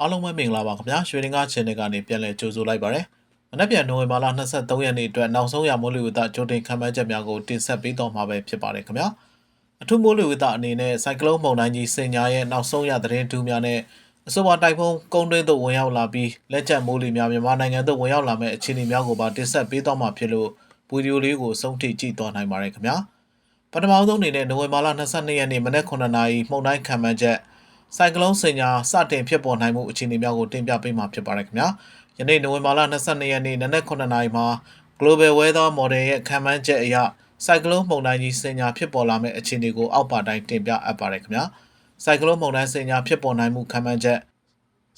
အားလုံးပဲမင်္ဂလာပါခင်ဗျာရွှေလင်းကား channel ကနေပြန်လည်ကြိုဆိုလိုက်ပါရစေ။မနေ့ပြန်နိုဝင်ဘာလ23ရက်နေ့အတွက်နောက်ဆုံးရမိုးလေဝသကြိုတင်ခန့်မှန်းချက်များကိုတင်ဆက်ပေးတော့မှာပဲဖြစ်ပါတယ်ခင်ဗျာ။အထူးမိုးလေဝသအနေနဲ့ဆိုင်ကလုန်းမုန်တိုင်းကြီးစင်ညာရဲ့နောက်ဆုံးရသတင်းတူးများနဲ့အဆိုပါတိုက်ဖုန်းကုန်းတွင်းသို့ဝင်ရောက်လာပြီးလက်ကျန်မိုးလေများမြန်မာနိုင်ငံသို့ဝင်ရောက်လာမဲ့အခြေအနေများကိုပါတင်ဆက်ပေးတော့မှာဖြစ်လို့ဗီဒီယိုလေးကိုအဆုံးထိကြည့်သွားနိုင်ပါတယ်ခင်ဗျာ။ပထမဆုံးအနေနဲ့နိုဝင်ဘာလ22ရက်နေ့မနက်9:00နာရီမှုန်တိုင်းခံမှန်းချက် ဆိုင်ကလုန်းစင်ညာစတင်ဖြစ်ပေါ်နိုင်မှုအခြေအနေများကိုတင်ပြပေးမှာဖြစ်ပါတယ်ခင်ဗျာ။ယနေ့နိုဝင်ဘာလ22ရက်နေ့နနက်9:00နာရီမှာ Global Weather Model ရဲ့ခံမှန်းချက်အရဆိုင်ကလုန်းမုန်တိုင်းကြီးစင်ညာဖြစ်ပေါ်လာမယ့်အခြေအနေကိုအောက်ပါတိုင်းတင်ပြအပ်ပါတယ်ခင်ဗျာ။ဆိုင်ကလုန်းမုန်တိုင်းစင်ညာဖြစ်ပေါ်နိုင်မှုခံမှန်းချက်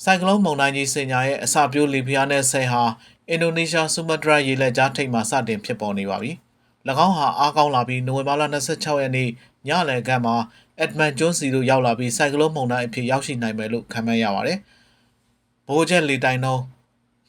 ဆိုင်ကလုန်းမုန်တိုင်းကြီးစင်ညာရဲ့အစပြိုးလီဘီယာနဲ့ဆဲဟာအင်ဒိုနီးရှားဆူမတရာရေလက်ကြားထိပ်မှာစတင်ဖြစ်ပေါ်နေပါပြီ။၎င်းဟာအားကောင်းလာပြီးနိုဝင်ဘာလ26ရက်နေ့ညလယ်ခန့်မှာ အက်ဒမန်ကျွန်းစီတို့ရောက်လာပြီးဆိုင်ကလုန်းမုန်တိုင်းအဖြစ်ရောက်ရှိနိုင်မယ်လို့ခန့်မှန်းရပါတယ်။ဘိုးချက်လေတိုင်နှုန်း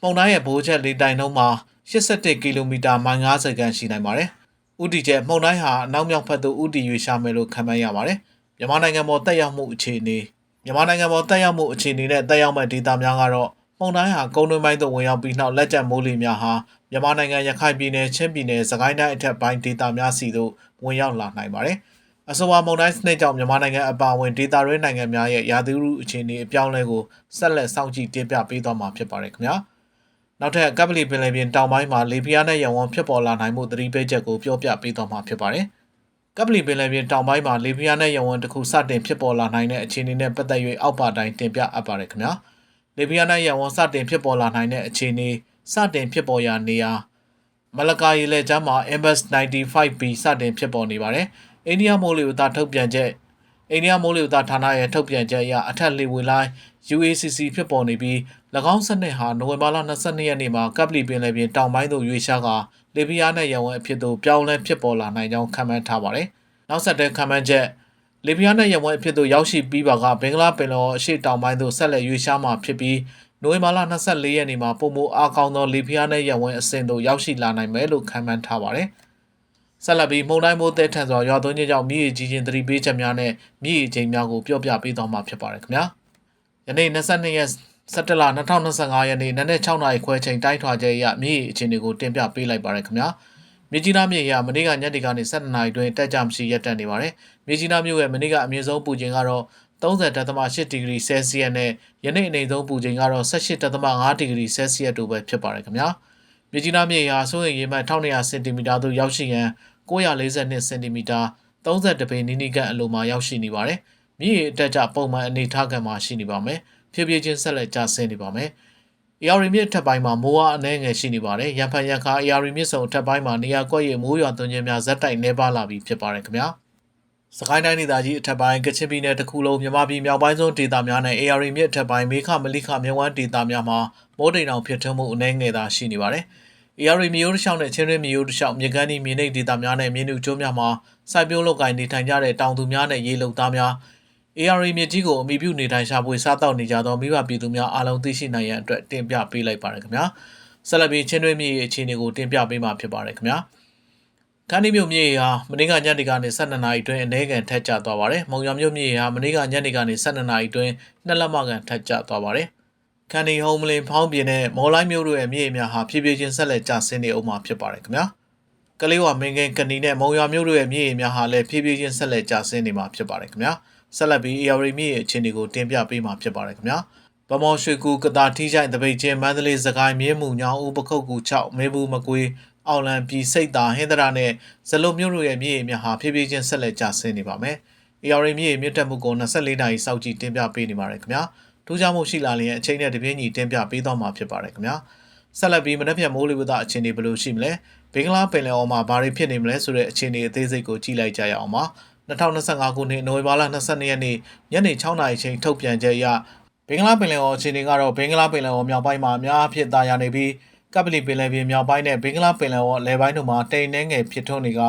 မုန်တိုင်းရဲ့ဘိုးချက်လေတိုင်နှုန်းမှာ81ကီလိုမီတာမိုင်90ခန့်ရှိနိုင်ပါတယ်။ဥတီကျဲမုန်တိုင်းဟာအနောက်မြောက်ဘက်သို့ဥတီရွေ့ရှာမယ်လို့ခန့်မှန်းရပါတယ်။မြန်မာနိုင်ငံပေါ်တက်ရောက်မှုအခြေအနေမြန်မာနိုင်ငံပေါ်တက်ရောက်မှုအခြေအနေနဲ့တက်ရောက်မဲ့ဒေသများကတော့မုန်တိုင်းဟာကုန်းတွင်းပိုင်းသို့ဝင်ရောက်ပြီးနောက်လက်ကျန်မိုးလေများဟာမြန်မာနိုင်ငံရခိုင်ပြည်နယ်ချင်းပြည်နယ်စကိုင်းတိုင်းအထက်ပိုင်းဒေသများစီသို့ဝင်ရောက်လာနိုင်ပါတယ်။ အဆိုပါမုန်တိုင်းစနစ်ကြောင့်မြန်မာနိုင်ငံအပါအဝင်ဒေသတွင်းနိုင်ငံများရဲ့ရာသီဥတုအခြေအနေအပြောင်းအလဲကိုဆက်လက်စောင့်ကြည့်တင်ပြပေးသွားမှာဖြစ်ပါတယ်ခင်ဗျာ။နောက်ထပ်ကပ်ပလီပင်လယ်ပြင်တောင်ပိုင်းမှာလေပြင်းနဲ့ရဝန်းဖြစ်ပေါ်လာနိုင်မှုသတိပေးချက်ကိုပြောပြပေးသွားမှာဖြစ်ပါတယ်။ကပ်ပလီပင်လယ်ပြင်တောင်ပိုင်းမှာလေပြင်းနဲ့ရဝန်းတစ်ခုစတင်ဖြစ်ပေါ်လာနိုင်တဲ့အခြေအနေနဲ့ပတ်သက်၍အောက်ပါတိုင်းတင်ပြအပ်ပါတယ်ခင်ဗျာ။လေပြင်းနဲ့ရဝန်းစတင်ဖြစ်ပေါ်လာနိုင်တဲ့အခြေအနေစတင်ဖြစ်ပေါ်ရာနေရာမလကာရီလက်ကျမ်းမှာ MS 95B စတင်ဖြစ်ပေါ်နေပါတယ်။ အိန္ဒိယမိုးလေဝသထုတ်ပြန်ချက်အိန္ဒိယမိုးလေဝသဌာနရဲ့ထုတ်ပြန်ချက်အရအထက်လေဝေလိုင်း UACC ဖြစ်ပေါ်နေပြီး၎င်းစနစ်ဟာနိုဝင်ဘာလ22ရက်နေ့မှာကပ်ပလီပင်လယ်ပြင်တောင်ပိုင်းသို့ရွေ့ရှားကာလေပြင်းနဲ့ရဝန်းအဖြစ်သို့ပြောင်းလဲဖြစ်ပေါ်လာနိုင်ကြောင်းခန့်မှန်းထားပါတယ်။နောက်ဆက်တွဲခန့်မှန်းချက်လေပြင်းနဲ့ရဝန်းအဖြစ်သို့ရောက်ရှိပြီးပါကဘင်္ဂလားပင်လယ်အရှေ့တောင်ပိုင်းသို့ဆက်လက်ရွေ့ရှားမှာဖြစ်ပြီးနိုဝင်ဘာလ24ရက်နေ့မှာပုံမအားကောင်းသောလေပြင်းနဲ့ရဝန်းအဆင့်သို့ရောက်ရှိလာနိုင်မယ်လို့ခန့်မှန်းထားပါတယ်။ ဆက်လက်ပြီးမုန်တိုင်းမိုးသည်ထန်စွာရွာသွန်းခြင်းကြောင့်မြစ်ရေကြီးခြင်းသတိပေးချက်များနဲ့မြစ်ရေချိန်များကိုပြောပြပေးသွားမှာဖြစ်ပါတယ်ခင်ဗျာ။ယနေ့22ရက်17လ2025ရက်နေ့နနက်6နာရီခွဲချိန်တိုင်းထွာချက်အရမြစ်ရေအခြေအနေကိုတင်ပြပေးလိုက်ပါရခင်ဗျာ။မြကြီးနားမြို့ရမနေ့ကညနေကနေ7နာရီတွင်တက်ကြမရှိရက်တက်နေပါတယ်။မြကြီးနားမြို့ရဲ့မနေ့ကအမြင့်ဆုံးပူချိန်ကတော့30.8ဒီဂရီဆဲလ်စီယပ်နဲ့ယနေ့အနေဆုံးပူချိန်ကတော့18.5ဒီဂရီဆဲလ်စီယပ်တို့ပဲဖြစ်ပါတယ်ခင်ဗျာ။မြကြီးနားမြေယာဆိုရင်ရေမှတ်1200စင်တီမီတာသို့ရောက်ရှိရန် 942စင်တီမီတာ30ပေနီးနီးကန့်အလိုမှာရောက်ရှိနေပါတယ်။မြေရေအတက်ကြပုံမှန်အနေထားကံမှာရှိနေပါမယ်။ဖြည်းဖြည်းချင်းဆက်လက်ကျဆင်းနေပါမယ်။ AR မြစ်ထပ်ပိုင်းမှာမိုးအားအနှဲငယ်ရှိနေပါတယ်။ရန်ဖန်ရန်ခါ AR မြစ်စုံထပ်ပိုင်းမှာနေရာကွက်ရမိုးရွာသွန်းခြင်းများဇက်တိုက်နေပါလာပြီးဖြစ်ပါတယ်ခင်ဗျာ။စကိုင်းတိုင်းဒေသကြီးအထက်ပိုင်းကချင်ပြည်နယ်တစ်ခုလုံးမြန်မာပြည်မြောက်ပိုင်းဆုံးဒေသများနဲ့ AR မြစ်အထက်ပိုင်းမေခမလိခမြဝန်းဒေသများမှာမိုးတိမ်အောင်ဖြစ်ထွန်းမှုအနှဲငယ်သာရှိနေပါတယ်။ AR မျိုးတစ်လျှောက်နဲ့ချင်းရင်းမျိုးတစ်လျှောက်မြေကမ်းဒီမြေနိမ့်ဒေသများနဲ့မြေနုကျိုးများမှာစိုက်ပျိုးလုပ်ကိုင်နေထိုင်ကြတဲ့တောင်သူများနဲ့ရေလုံသားများ AR မြစ်ကြီးကိုအမိပြုနေထိုင်ရှာဖွေစားတောက်နေကြသောမိဘပြည်သူများအားလုံးသိရှိနိုင်ရန်အတွက်တင်ပြပေးလိုက်ပါရခင်ဗျာဆက်လက်ပြီးချင်းတွင်းမြေအခြေအနေကိုတင်ပြပေးမှာဖြစ်ပါတယ်ခင်ဗျာခန်းဒီမြို့မြေဟာမနေ့ကညနေကနေ12နာရီအတွင်းအနေကန်ထက်ကျသွားပါတယ်။မုံရမြို့မြေဟာမနေ့ကညနေကနေ12နာရီအတွင်းနှစ်လက်မကန်ထက်ကျသွားပါတယ်။ ခန်းဒီဟုံးမလင်ဖောင်းပြင်းနဲ့မော်လိုက်မြို့တို့ရဲ့မြေများဟာဖြည်းဖြည်းချင်းဆက်လက်ကျဆင်းနေအောင်မှာဖြစ်ပါတယ်ခင်ဗျာ။ကလေးဝမင်းကင်ကနီနဲ့မုံရမြို့တို့ရဲ့မြေများဟာလည်းဖြည်းဖြည်းချင်းဆက်လက်ကျဆင်းနေမှာဖြစ်ပါတယ်ခင်ဗျာ။ဆက်လက်ပြီး AR မြေရဲ့အခြေအနေကိုတင်ပြပေးမှာဖြစ်ပါတယ်ခင်ဗျာ။ဗမော်ရွှေကူကတာထီးချိုင်တပိတ်ချင်းမန္တလေးစကိုင်းမြင်းမှုညောင်းဦးပခုတ်ကူ6မေဘူးမကွေးအောင်လံပြည်စိတ်သာဟင်္ဒရာနဲ့ဇလုံမြို့တို့ရဲ့မြေရေများဟာဖြည်းဖြည်းချင်းဆက်လက်ကျဆင်းနေပါမယ်။ AR မြေရေမြင့်တက်မှုကို24နာရီစောင့်ကြည့်တင်ပြပေးနေပါတယ်ခင်ဗျာ။ ထူးခြားမှုရှိလာလျင်အချိန်နဲ့တပြင်းညီတင်ပြပေးသွားမှာဖြစ်ပါတယ်ခင်ဗျာ။ဆက်လက်ပြီးမနက်ဖြန်မိုးလေဝသအခြေအနေဘယ်လိုရှိမလဲ။ဘင်္ဂလားပင်လယ်အော်မှာဘာတွေဖြစ်နေမလဲဆိုတဲ့အခြေအနေအသေးစိတ်ကိုကြည့်လိုက်ကြရအောင်ပါ။2025ခုနှစ်နိုဝင်ဘာလ22ရက်နေ့ညနေ6နာရီချိန်ထုတ်ပြန်ချက်အရဘင်္ဂလားပင်လယ်အော်အခြေအနေကတော့ဘင်္ဂလားပင်လယ်အော်မြောက်ပိုင်းမှာအများအပြားသာယာနေပြီးကပလီပင်လယ်ပြင်မြောက်ပိုင်းနဲ့ဘင်္ဂလားပင်လယ်အော်အလယ်ပိုင်းတို့မှာတိမ်နှဲငယ်ဖြစ်ထွန်းနေက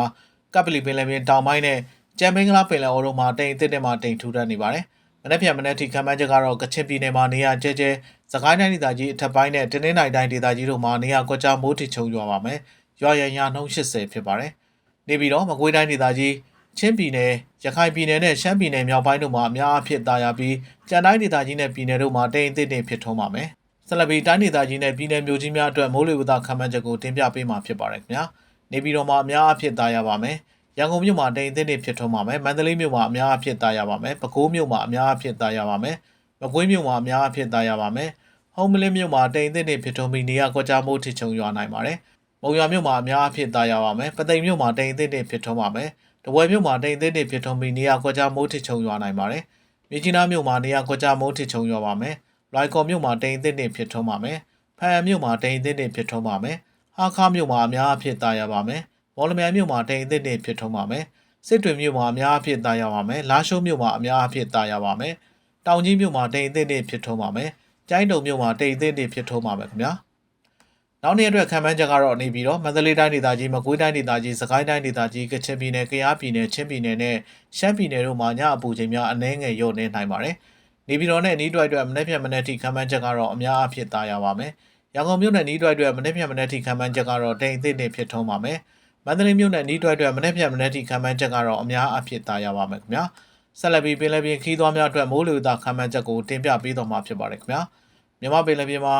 ကပလီပင်လယ်ပြင်တောင်ပိုင်းနဲ့ကျန်ဘင်္ဂလားပင်လယ်အော်တို့မှာတိမ်အစ်စ်တဲ့မှာတိမ်ထူထပ်နေပါတယ်။ မနေ့ပြန်မနေ့ထိခံမှန်းချက်ကတော့ကချင်ပြည်နယ်မှာနေရာကျဲကျဲစကိုင်းတိုင်းဒေသကြီးအထက်ပိုင်းနဲ့တင်းနှင်းတိုင်းတိုင်းဒေသကြီးတို့မှာနေရာကွက်ကြားမိုးထချုံရွာပါမယ်။ရွာရန်ရာနှုန်း80ဖြစ်ပါတယ်။နေပြီးတော့မကွေးတိုင်းဒေသကြီးချင်းပြည်နယ်ရခိုင်ပြည်နယ်နဲ့ရှမ်းပြည်နယ်မြောက်ပိုင်းတို့မှာအများအဖြစ်သာယာပြီးကြံတိုင်းဒေသကြီးနဲ့ပြည်နယ်တို့မှာတိမ်အသစ်တင်ဖြစ်ထွန်းပါမယ်။ဆက်လက်ပြီးတိုင်းဒေသကြီးနဲ့ပြည်နယ်မျိုးကြီးများအတွက်မိုးလေဝသခန့်မှန်းချက်ကိုတင်ပြပေးမှာဖြစ်ပါတယ်ခင်ဗျာ။နေပြည်တော်မှာအများအဖြစ်သာယာပါမယ်။ ရန်ကုန်မြို့မှာတိမ်အသစ်တင်ဖြစ်ထွန်းပါမယ်။မန္တလေးမြို့မှာအများအဖြစ်သာယာပါမယ်။ပဲခူးမြို့မှာအများအဖြစ်သာယာပါမယ်။မကွေးမြို့မှာအများအဖြစ်သာယာပါမယ်။ဟုံးမလင်းမြို့မှာတိမ်အသစ်တင်ဖြစ်ထွန်းပြီးနေရာကွက်ကြားမိုးထစ်ချုံရွာနိုင်ပါတယ်။မုံရွာမြို့မှာအများအဖြစ်သာယာပါမယ်။ပသိမ်မြို့မှာတိမ်အသစ်တင်ဖြစ်ထွန်းပါမယ်။တဝယ်မြို့မှာတိမ်အသစ်တင်ဖြစ်ထွန်းပြီးနေရာကွက်ကြားမိုးထစ်ချုံရွာနိုင်ပါတယ်။မြကြီးနားမြို့မှာနေရာကွက်ကြားမိုးထစ်ချုံရွာပါမယ်။လိုင်ကော်မြို့မှာတိမ်အသစ်တင်ဖြစ်ထွန်းပါမယ်။ဖန်မြို့မှာတိမ်အသစ်တင်ဖြစ်ထွန်းပါမယ်။ဟာခါမြို့မှာအများအဖြစ်သာယာပါမယ်။ မော်လမြိုင်မြို့မှာတိမ်အသစ်တင်ဖြစ်ထွန်းပါမယ်။စစ်တွေမြို့မှာအများအဖြစ်သာယာပါမယ်။လာရှိုးမြို့မှာအများအဖြစ်သာယာပါမယ်။တောင်ကြီးမြို့မှာတိမ်အသစ်တင်ဖြစ်ထွန်းပါမယ်။ကျိုင်းတုံမြို့မှာတိမ်အသစ်တင်ဖြစ်ထွန်းပါမယ်ခင်ဗျာ။နောက်နေ့အတွက်ခံမှန်းချက်ကတော့နေပြီးတော့မန္တလေးတိုင်းဒေသကြီးမကွေးတိုင်းဒေသကြီးစကိုင်းတိုင်းဒေသကြီးကချင်ပြည်နယ်ကယားပြည်နယ်ချင်းပြည်နယ်နဲ့ရှမ်းပြည်နယ်တို့မှာညအပူချိန်များအနည်းငယ်လျော့နေနိုင်ပါတယ်။နေပြည်တော်နဲ့နီးတွိုက်အတွက်မနေ့ဖြန်မနေ့ထိခံမှန်းချက်ကတော့အများအဖြစ်သာရပါမယ်။ရန်ကုန်မြို့နယ်နီးတွိုက်အတွက်မနေ့ဖြန်မနေ့ထိခံမှန်းချက်ကတော့တိမ်အသစ်နေဖြစ်ထုံးပါမယ်။ မန္တလေးမြို့နယ်နီးတွိုက်အတွက်မနေ့ဖြန်မနေ့ထိခံမှန်းချက်ကတော့အများအဖြစ်သာရပါမယ်ခင်ဗျာ။ဆက်လက်ပြီးပင်လယ်ပြင်ခီးသွွားများအတွက်မိုးလေဝသခံမှန်းချက်ကိုတင်ပြပေးတော့မှာဖြစ်ပါတယ်ခင်ဗျာ။မြန်မာပင်လယ်ပြင်မှာ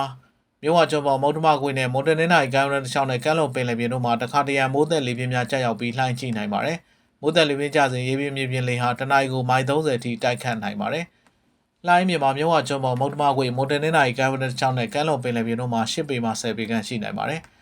မြို့ဝကျွန်းပေါ်မုတ်တမကွေနဲ့မော်တနေနိုင်ကမ်းရန်တစ်ချောင်းနဲ့ကမ်းလွန်ပင်လယ်ပြင်တို့မှာတခါတရံမိုးသက်လေပြင်းများကျရောက်ပြီးလှိုင်းချိနိုင်ပါတယ်။မိုးသက်လေပြင်းကျစဉ်ရေပြင်းမြေပြင်လေဟာတနအီကိုမိုင်30ထိတိုက်ခတ်နိုင်ပါတယ်။လှိုင်းမြေမှာမြို့ဝကျွန်းပေါ်မုတ်တမကွေမော်တနေနိုင်ကမ်းရန်တစ်ချောင်းနဲ့ကမ်းလွန်ပင်လယ်ပြင်တို့မှာ10ပေမှ10ပေခန့်ရှိနိုင်ပါတယ်။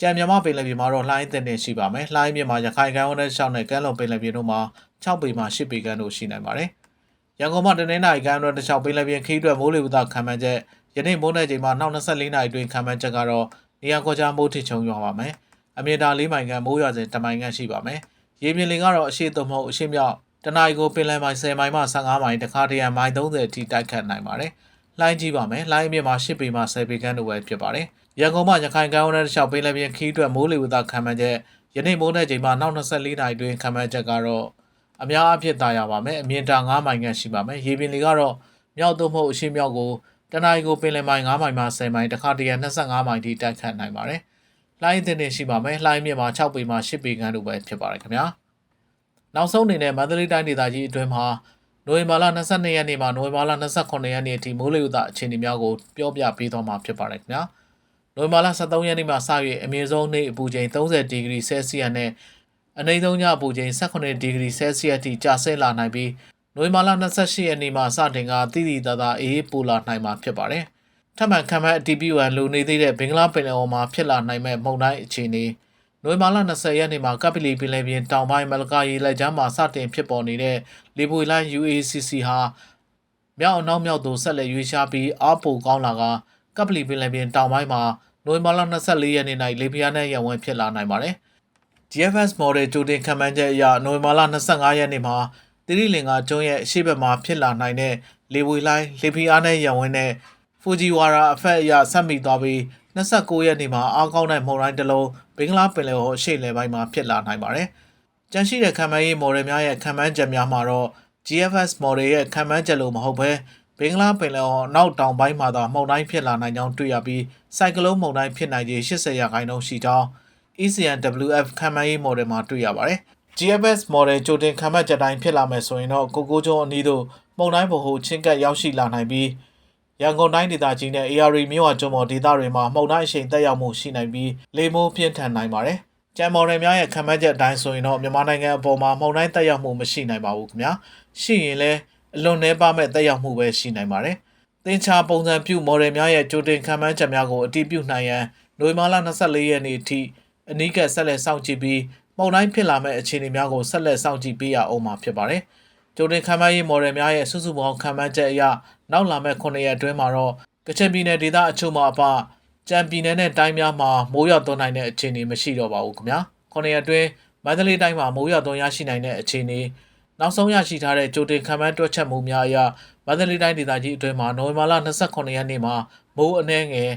ကြံမြန်မာပင်လယ်ပြင်မှာတော့လှိုင်းသက်တင်ရှိပါမယ်။လှိုင်းမြေမှာရခိုင်ကမ်းရန်တစ်ချောင်းနဲ့ကမ်းလွန်ပင်လယ်ပြင်တို့မှာ6ပေမှ10ပေခန့်တို့ရှိနိုင်ပါတယ်။ရန်ကုန်မှာတနင်္လာရီကမ်းရန်တစ်ချောင်းပင်လယ်ပြင်ခီးအတွက်မိုးလေဝသခံမှန်းချက်ယနေ့မိုးနယ်ချိန်မှာနောက်24နာရီအတွင်းခံမှန်းချက်ကတော့နေရာကွက်ကြားမိုးထစ်ချုံရွာပါမယ်။အမြင့်တာ၄မိုင်ခန့်မိုးရွာစဉ်တမိုင်ခန့်ရှိပါမယ်။ရေပြင်လေကတော့အရှိသုံးမဟုတ်အရှိမြောက်တနအီကိုပင်လယ်မိုင်10မိုင်မှ15မိုင်တခါတရံမိုင်30အထိတိုက်ခတ်နိုင်ပါတယ်။လှိုင်းကြီးပါမယ်။လှိုင်းအမြင့်မှာ10ပေမှ10ပေခန့်တို့ပဲဖြစ်ပါတယ်။ ရန်ကုန်မှာရခိုင်ကမ်းရိုးတန်းတစ်လျှောက်ပင်လယ်ပြင်ခီးအတွက်မိုးလေဝသခံမှန်းချက်ယနေ့မိုးနယ်ချိန်မှာနောက်24နာရီအတွင်းခံမှန်းချက်ကတော့အများအပြစ်သာရပါမယ်။အမြင့်တာ9မိုင်ခန့်ရှိပါမယ်။ရေပြင်လေကတော့မြောက်သို့မဟုတ်အရှိမြောက်ကိုတနအီကိုပင်လယ်မိုင်9မိုင်မှ10မိုင်တခါတရံ25မိုင်ထိတိုက်ခတ်နိုင်ပါတယ်။လှိုင်းတင်နေရှိပါမယ်။လှိုင်းမြင့်မှာ6ပေမှ10ပေခန့်တို့ပဲဖြစ်ပါတယ်ခင်ဗျာ။နောက်ဆုံးအနေနဲ့မန္တလေးတိုင်းဒေသကြီးအတွင်းမှာနိုဝင်ဘာလ22ရက်နေ့မှနိုဝင်ဘာလ28ရက်နေ့အထိမိုးလေဝသအခြေအနေများကိုပြောပြပေးသွားမှာဖြစ်ပါတယ်ခင်ဗျာ။ နိုဝင်ဘာလ23ရက်နေ့မှစ၍အမြင့်ဆုံးနေ့အပူချိန်30ဒီဂရီဆဲလ်စီယပ်နဲ့အနည်းဆုံးညအပူချိန်18ဒီဂရီဆဲလ်စီယပ်ထိကျဆင်းလာနိုင်ပြီးနိုဝင်ဘာလ28ရက်နေ့မှာစတင်ကတိတိတသာအေးပူလာနိုင်မှာဖြစ်ပါတယ်။ထပ်မံခံမှန်းအတီးပြူဟန်လူနေသေးတဲ့ဘင်္ဂလားပင်လယ်အော်မှာဖြစ်လာနိုင်မဲ့မုန်တိုင်းအခြေအနေနိုဝင်ဘာလ20ရက်နေ့မှာကပလီပင်လယ်ပြင်တောင်ပိုင်းမလကာရီလက်ကြားမှာစတင်ဖြစ်ပေါ်နေတဲ့လေပွေလိုင်း UACC ဟာမြောက်အနောက်မြောက်သို့ဆက်လက်ရွေးရှားပြီးအားပိုကောင်းလာကကပလီပင်လယ်ပြင်တောင်ပိုင်းမှာ နိုဝင်ဘာလ24ရက်နေ့၌လေပြင်းနဲ့ရန်ဝင်ဖြစ်လာနိုင်ပါတယ်။ GFS model ကြိုတင်ခံမှန်းချက်အရနိုဝင်ဘာလ25ရက်နေ့မှာတိရိလင်္ကာကျွန်းရဲ့အရှိဘက်မှာဖြစ်လာနိုင်တဲ့လေဝေလိုင်းလေဖီအားနဲ့ရန်ဝင်တဲ့ဖူဂျီဝါရာအဖက်အရဆက်မိသွားပြီး29ရက်နေ့မှာအားကောင်းတဲ့မုန်တိုင်းတစ်လုံးဘင်္ဂလားပင်လယ်ဟောရှေ့လယ်ပိုင်းမှာဖြစ်လာနိုင်ပါတယ်။ကြန့်ရှိတဲ့ခံမှန်းရေး model များရဲ့ခံမှန်းချက်များမှာတော့ GFS model ရဲ့ခံမှန်းချက်လို့မဟုတ်ဘဲ ဘင်္ဂလားပင်လယ်ဟောနောက်တောင်ပိုင်းမှာသာမုန်တိုင်းဖြစ်လာနိုင်ကြောင်းတွေ့ရပြီးစိုက်ကလုန်းမုန်တိုင်းဖြစ်နိုင်ခြေ80ရာခိုင်နှုန်းရှိကြောင်း ECNWF ခံမှန်းရေး model မှာတွေ့ရပါတယ်။ GFS model ကြိုတင်ခံမှတ်ချက်တိုင်းဖြစ်လာမယ်ဆိုရင်တော့ကိုကိုကျုံအနီးသို့မုန်တိုင်းဗဟိုချင်းကပ်ရောက်ရှိလာနိုင်ပြီးရန်ကုန်တိုင်းဒေသကြီးနဲ့ AR မြို့ဝကျွန်းပေါ်ဒေသတွေမှာမှုန်တိုင်းအရှိန်တက်ရောက်မှုရှိနိုင်ပြီးလေမိုးပြင်းထန်နိုင်ပါတယ်။ကြံမော်ရယ်များရဲ့ခံမှတ်ချက်အတိုင်းဆိုရင်တော့မြန်မာနိုင်ငံအပေါ်မှာမှုန်တိုင်းတက်ရောက်မှုမရှိနိုင်ပါဘူးခင်ဗျာ။ရှိရင်လည်း အလွန်နှဲပါမဲ့တက်ရောက်မှုပဲရှိနိုင်ပါတယ်။သင်္ချာပုံစံပြုမော်ရယ်များရဲ့ကြိုတင်ခံမှန်းချက်များကိုအတည်ပြုနိုင်ရန်နိုဝင်ဘာလ24ရက်နေ့အထိအနီးကပ်ဆက်လက်စောင့်ကြည့်ပြီးမှုန်တိုင်းဖြစ်လာမဲ့အခြေအနေများကိုဆက်လက်စောင့်ကြည့်ပေးရအောင်မှာဖြစ်ပါတယ်။ကြိုတင်ခံမှန်းရေးမော်ဒယ်များရဲ့စုစုပေါင်းခံမှန်းချက်အရနောက်လာမဲ့9ရက်အတွင်းမှာတော့ကချင်ပြည်နယ်ဒေသအချို့မှာအပကြံပြည်နယ်နဲ့တိုင်းများမှာမိုးရွာသွန်းနိုင်တဲ့အခြေအနေမရှိတော့ပါဘူးခင်ဗျာ9ရက်အတွင်းမန္တလေးတိုင်းမှာမိုးရွာသွန်းရရှိနိုင်တဲ့အခြေအနေ နောက်ဆုံးရရှိထားတဲ့ကြိုတင်ခံမှန်းတွက်ချက်မှုများအရမန္တလေးတိုင်းဒေသကြီးအတွင်းမှာနိုဝင်ဘာလ29ရက်နေ့မှာမိုးအနှဲငယ်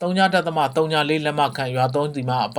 3.34လက်မခန့်ရွာသွန်းဒီမှာအပ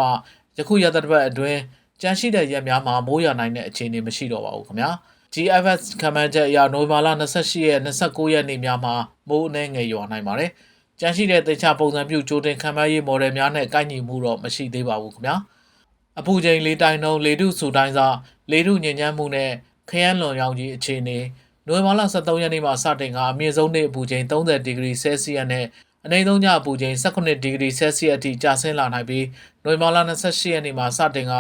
ယခုရသက်တစ်ပတ်အတွင်းကြန့်ရှိတဲ့ရက်များမှာမိုးရွာနိုင်တဲ့အခြေအနေမရှိတော့ပါဘူးခင်ဗျာ GFS ခံမှန်းချက်အရနိုဝင်ဘာလ28ရက်29ရက်နေ့များမှာမိုးအနှဲငယ်ရွာနိုင်ပါတယ်။ကြန့်ရှိတဲ့တေချာပုံစံပြုကြိုတင်ခံမှန်းရေး model များနဲ့ကိုက်ညီမှုတော့မရှိသေးပါဘူးခင်ဗျာ။အပူချိန်လေးတိုင်းနှုန်းလေထုစူတိုင်းစာလေထုညဉ့်ညမ်းမှုနဲ့ ခရမ်းလွန်ရောင်ကြီးအခြေအနေနိုဝင်ဘာလ23ရက်နေ့မှာစတင်ကအမြင့်ဆုံးနေ့အပူချိန်30ဒီဂရီဆဲလ်စီယပ်နဲ့အနည်းဆုံးညအပူချိန်18ဒီဂရီဆဲလ်စီယပ်အထိကျဆင်းလာနိုင်ပြီးနိုဝင်ဘာလ28ရက်နေ့မှာစတင်က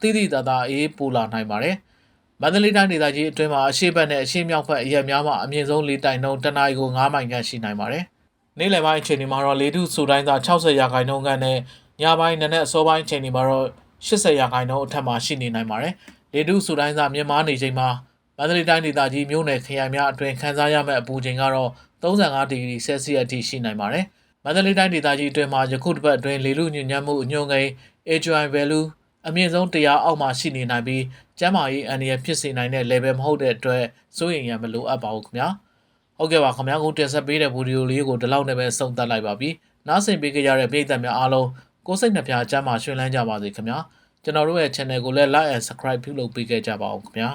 တိတိတသာအေးပူလာနိုင်ပါတယ်။မန္တလေးတိုင်းဒေသကြီးအတွင်းမှာအရှိတ်ဘက်နဲ့အရှိတ်မြောက်ဘက်အရက်များမှာအမြင့်ဆုံးလေတိုင်နှုန်းတနအီကို9မိုင်ခန့်ရှိနိုင်ပါတယ်။နေ့လယ်ပိုင်းအချိန်ဒီမှာတော့လေထုစူတိုင်းသာ60ရာခိုင်နှုန်းခန့်နဲ့ညပိုင်းနက်နဲ့အစောပိုင်းအချိန်ဒီမှာတော့80ရာခိုင်နှုန်းအထက်မှာရှိနေနိုင်ပါတယ်။ လေထုစူတိုင်းသာမြန်မာနေချိန်မှာမန္တလေးတိုင်းဒေသကြီးမြို့နယ်ခရိုင်များအတွင်းခန်းစားရမယ့်အပူချိန်ကတော့35ဒီဂရီဆဲလ်စီယပ်အထိရှိနိုင်ပါတယ်။မန္တလေးတိုင်းဒေသကြီးအတွင်းမှာယခုတစ်ပတ်အတွင်းလေထုညဉ့်ညမ်းမှုအညွှန်းကိန်း AQI value အမြင့်ဆုံးတရားအောက်မှာရှိနေနိုင်ပြီးကျန်းမာရေးအန္တရာယ်ဖြစ်စေနိုင်တဲ့ level မဟုတ်တဲ့အတွက်စိုးရိမ်ရမလိုအပ်ပါဘူးခင်ဗျာဟုတ်ကဲ့ပါခင်ဗျာကိုတင်ဆက်ပေးတဲ့ဗီဒီယိုလေးကိုဒီလောက်နဲ့ပဲဆုံးသတ်လိုက်ပါပြီနားဆင်ပေးကြရတဲ့ပရိသတ်များအားလုံးကိုယ်စိတ်နှပြအကျမ်းမှာရှင်လန်းကြပါစေခင်ဗျာ ကျွန်တော်တို့ရဲ့ channel ကိုလည်း like and subscribe ပြုလုပ်ပေးခဲ့ကြပါဦးခင်ဗျာ